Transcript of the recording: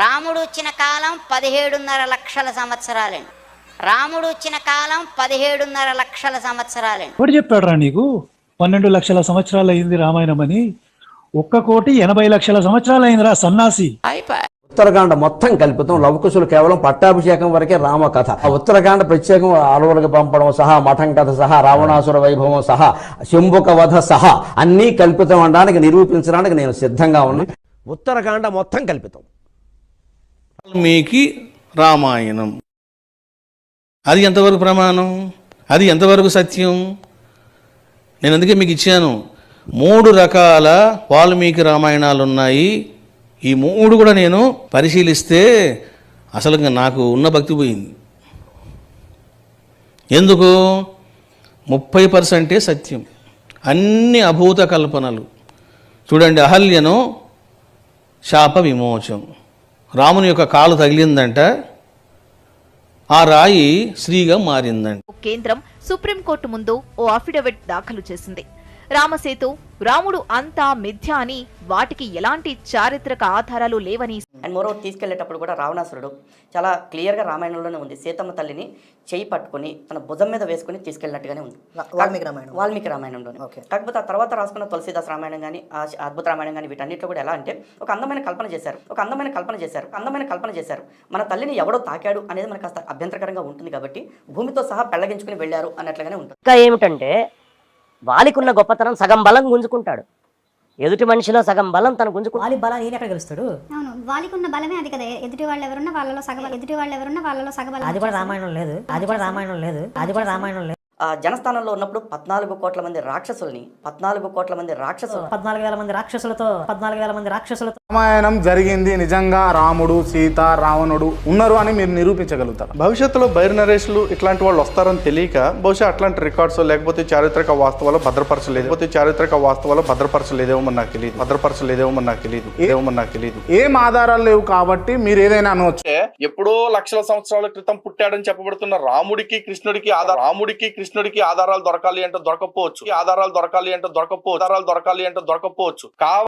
రాముడు వచ్చిన కాలం పదిహేడున్నర లక్షల సంవత్సరాలండి. రాముడు వచ్చిన కాలం పదిహేడున్నర లక్షల సంవత్సరాలండి. ఎవడు చెప్పాడురా నీకు? పన్నెండు లక్షల సంవత్సరాలు అయింది రామాయణం అని. ఒక్క కోటి ఎనభై లక్షల సంవత్సరాలు అయిందిరా సన్నాసి. ఉత్తరకాండ మొత్తం కల్పితం లవకుశులు కేవలం పట్టాభిషేకం వరకే రామ కథ ఆ ఉత్తరకాండ ప్రత్యేకం అడవులకు పంపడం సహా మఠం కథ సహా రావణాసుర వైభవం సహా శంభుక వధ సహా అన్నీ కల్పితం అనడానికి నిరూపించడానికి నేను సిద్ధంగా ఉన్నాను. ఉత్తరకాండ మొత్తం కల్పితం. వాల్మీకి రామాయణం. అది ఎంతవరకు ప్రమాణం? అది ఎంతవరకు సత్యం? నేను అందుకే మీకు ఇచ్చాను? మూడు రకాల వాల్మీకి రామాయణాలు ఉన్నాయి ఈ మూడు కూడా నేను పరిశీలిస్తే అసలు నాకు ఉన్న భక్తి పోయింది. ఎందుకు? ముప్పై పర్సెంటే సత్యం. అన్ని అభూత కల్పనలు. చూడండి అహల్యను శాప విమోచం. రాముని యొక్క కాలు తగిలిందంట ఆ రాయి స్త్రీగా మారిందంట. కేంద్రం సుప్రీంకోర్టు ముందు ఓ అఫిడవిట్ దాఖలు చేసింది. రామసేతు రాముడు అంతా మిథ్య అని వాటికి ఎలాంటి చారిత్రక ఆధారాలు లేవని అండ్ మోరోవర్ తీసుకెళ్ళేటప్పుడు కూడా రావణాసురుడు చాలా క్లియర్గా రామాయణంలోనే ఉంది. సీతమ్మ తల్లిని చేయి పట్టుకొని తన భుజం మీద వేసుకుని తీసుకెళ్ళినట్టుగానే ఉంది. వాల్మీకి రామాయణం. వాల్మీకి రామాయణంలోనే. కాకపోతే ఆ తర్వాత రాసుకున్న తులసీదాస్ రామాయణం కానీ అద్భుత రామాయణం కానీ వీటన్నిటిలో కూడా ఎలా అంటే ఒక అందమైన కల్పన చేశారు. ఒక అందమైన కల్పన చేశారు. అందమైన కల్పన చేశారు. మన తల్లిని ఎవడో తాకాడు అనేది మనకు కాస్త అభ్యంతరకరంగా ఉంటుంది కాబట్టి భూమితో సహా పెళ్ళగించుకుని వెళ్ళారు అన్నట్లుగానే ఉంటుంది. ఇంకా ఏమిటంటే వాలికున్న గొప్పతనం సగం బలం గుంజుకుంటాడు. ఎదుటి మనిషిలో సగం బలం తను గుంజుకుంటాడు. వాలి బలా ఈయన ఎక్కడ గెలుస్తాడు? అవును వాలికి ఉన్న బలమే అది కదా. ఎదుటి వాళ్ళు ఎవరున్నా వాళ్ళలో సగబలం ఎదుటి వాళ్ళు ఎవరున్నా వాళ్ళలో సగబలం అది కూడా రామాయణం లేదు. అది కూడా రామాయణం లేదు. అది కూడా రామాయణం లేదు. జనస్థానంలో ఉన్నప్పుడు పద్నాలుగు కోట్ల మంది రాక్షసుల్ని పద్నాలుగు కోట్ల మంది రాక్షసులు పద్నాలుగు వేల మంది రాక్షసులతో పద్నాలుగు వేల మంది రాక్షసులతో. రామాయణం జరిగింది నిజంగా రాముడు సీత రావణుడు ఉన్నారు అని మీరు నిరూపించగలుగుతారు? భవిష్యత్తులో బైర్ నరేష్లు ఇట్లాంటి వాళ్ళు వస్తారని తెలియక బహుశా అట్లాంటి రికార్డ్స్ లేకపోతే చారిత్రక వాస్తవాలు భద్రపరచలేదు లేకపోతే చారిత్రక వాస్తవాలు భద్రపరచలేదేమో నాకు తెలియదు భద్రపరచలేదేమో నాకు తెలియదు ఏమో నాకు తెలియదు ఏం ఆధారాలు లేవు కాబట్టి మీరు ఏదైనా అనవచ్చు. ఎప్పుడో లక్షల సంవత్సరాల క్రితం పుట్టాడని చెప్పబడుతున్న రాముడికి కృష్ణుడికి ఆధార రాముడికి కృష్ణుడికి ఆధారాలు దొరకాలి అంటే దొరకపోవచ్చు. ఆధారాలు దొరకాలి అంటే దొరకపోవచ్చు. ఆధారాలు దొరకాలి అంటే దొరకపోవచ్చు. కావ